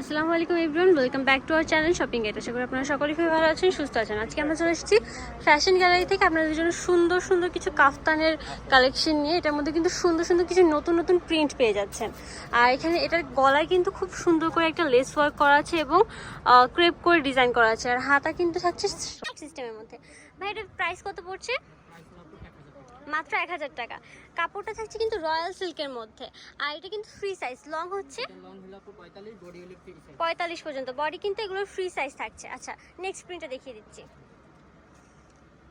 আসসালামু আলাইকুম everyone, welcome back to our channel Shopping Gate আশা করি আপনারা সকলেই খুবই ভালো আছেন, সুস্থ আছেন। আজকে আমরা চলে এসেছি ফ্যাশন গ্যালারি থেকে আপনাদের জন্য সুন্দর সুন্দর কিছু কাফতানের কালেকশন নিয়ে। এটার মধ্যে কিন্তু সুন্দর সুন্দর কিছু নতুন নতুন প্রিন্ট পেয়ে যাচ্ছেন। আর এখানে এটার গলায় কিন্তু খুব সুন্দর করে একটা লেস ওয়ার্ক করা আছে এবং ক্রেপ করে ডিজাইন করা আছে। আর হাতা কিন্তু থাকছে সিস্টেমের মধ্যে। ভাই, এটার প্রাইস কত পড়ছে? মাত্র এক হাজার টাকা। কাপড়টা থাকছে কিন্তু রয়্যাল সিল্কের মধ্যে। আর এটা কিন্তু ফ্রি সাইজ লং হচ্ছে পঁয়তাল্লিশ পর্যন্ত। বডি কিন্তু এগুলো ফ্রি সাইজ থাকছে। আচ্ছা নেক্সট প্রিন্টটা দেখিয়ে দিচ্ছি।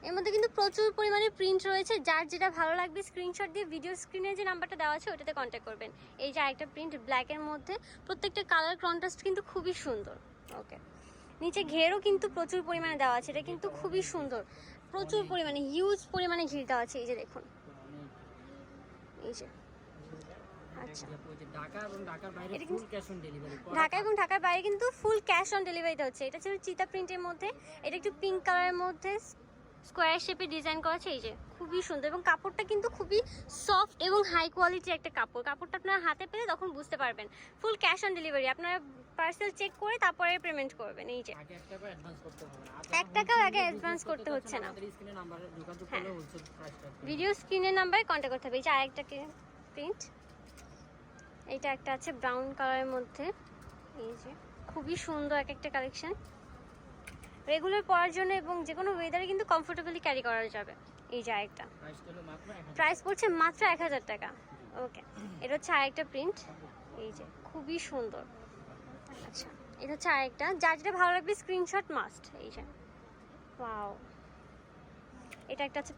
এর মধ্যে কিন্তু প্রচুর পরিমাণে প্রিন্ট রয়েছে। যার যেটা ভালো লাগবে স্ক্রিনশট দিয়ে ভিডিও স্ক্রিনে যে নাম্বারটা দেওয়া আছে ওটাতে কন্ট্যাক্ট করবেন। এই যে আরেকটা প্রিন্ট ব্ল্যাকের মধ্যে। প্রত্যেকটা কালার কন্ট্রাস্ট কিন্তু খুবই সুন্দর। ওকে নিচে ঘেরও কিন্তু প্রচুর পরিমাণে দেওয়া আছে। এটা কিন্তু খুবই সুন্দর। প্রচুর পরিমাণে হিউজ পরিমাণে দেওয়া আছে, এই যে দেখুন। এই যে। আচ্ছা। এবং ঢাকার বাইরে কিন্তু ফুল ক্যাশ অন ডেলিভারিতে হচ্ছে। এটা ছিল চিতা প্রিন্টের মধ্যে। এটা একটু পিঙ্ক কালারের মধ্যে শেপে ডিজাইন করা আছে। এই যে, খুবই সুন্দর। এবং কাপড়টা কিন্তু খুবই সফট এবং হাই কোয়ালিটির একটা কাপড়। কাপড়টা আপনারা হাতে পেলে তখন বুঝতে পারবেন। ফুল ক্যাশ অন ডেলিভারি আপনারা পার্সেল চেক করে তারপরে পেমেন্ট করবেন এই যে। এক টাকাও আগে অ্যাডভান্স করতে হচ্ছে না। ভিডিও স্ক্রিনের নাম্বারে কন্ট্যাক্ট করতে হবে। এই যে আরেকটা প্রিন্ট এইটা একটা আছে ব্রাউন কালারের মধ্যে এই যে। খুবই সুন্দর এক একটা কালেকশন রেগুলার পরার জন্য এবং যে কোনো ওয়েদারে কিন্তু কমফোর্টেবলি ক্যারি করা যাবে এই যে আরেকটা। প্রাইস পড়ছে মাত্র এক হাজার টাকা। ওকে এটা হচ্ছে আরেকটা প্রিন্ট এই যে। খুবই সুন্দর। আচ্ছা এটা হচ্ছে আরেকটা। যার যেটা ভালো লাগবে স্ক্রিনশট মাস্ট এই যে। ওয়াও এটা একটা হচ্ছে